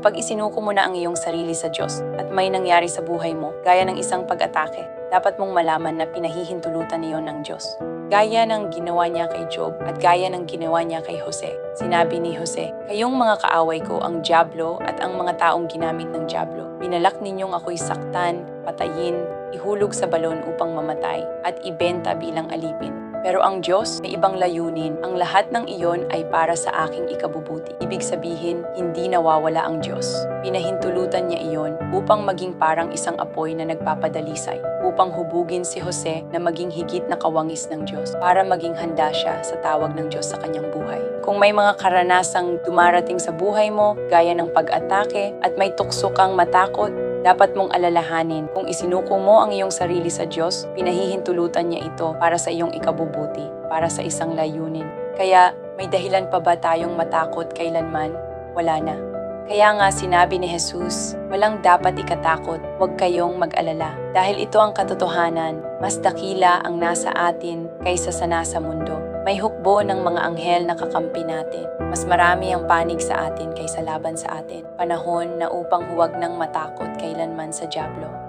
Kapag isinuko mo na ang iyong sarili sa Diyos at may nangyari sa buhay mo, gaya ng isang pag-atake, dapat mong malaman na pinahihintulutan niyon ng Diyos. Gaya ng ginawa niya kay Job at gaya ng ginawa niya kay Jose. Sinabi ni Jose, Kayong mga kaaway ko ang Diablo at ang mga taong ginamit ng Diablo. Binalak ninyong ako'y saktan, patayin, ihulog sa balon upang mamatay, at ibenta bilang alipin. Pero ang Diyos may ibang layunin. Ang lahat ng iyon ay para sa aking ikabubuti. Ibig sabihin, hindi nawawala ang Diyos. Pinahintulutan niya iyon upang maging parang isang apoy na nagpapadalisay, upang hubugin si Jose na maging higit na kawangis ng Diyos, para maging handa siya sa tawag ng Diyos sa kanyang buhay. Kung may mga karanasang dumarating sa buhay mo, gaya ng pag-atake at may tukso kang matakot, dapat mong alalahanin kung isinuko mo ang iyong sarili sa Diyos, pinahihintulutan niya ito para sa iyong ikabubuti, para sa isang layunin. Kaya may dahilan pa ba tayong matakot kailanman? Wala na. Kaya nga sinabi ni Jesus, walang dapat ikatakot, huwag kayong mag-alala. Dahil ito ang katotohanan, mas dakila ang nasa atin kaysa sa nasa mundo. May hukbo ng mga anghel na kakampi natin. Mas marami ang panig sa atin kaysa laban sa atin. Panahon na upang huwag nang matakot kailanman sa Diablo.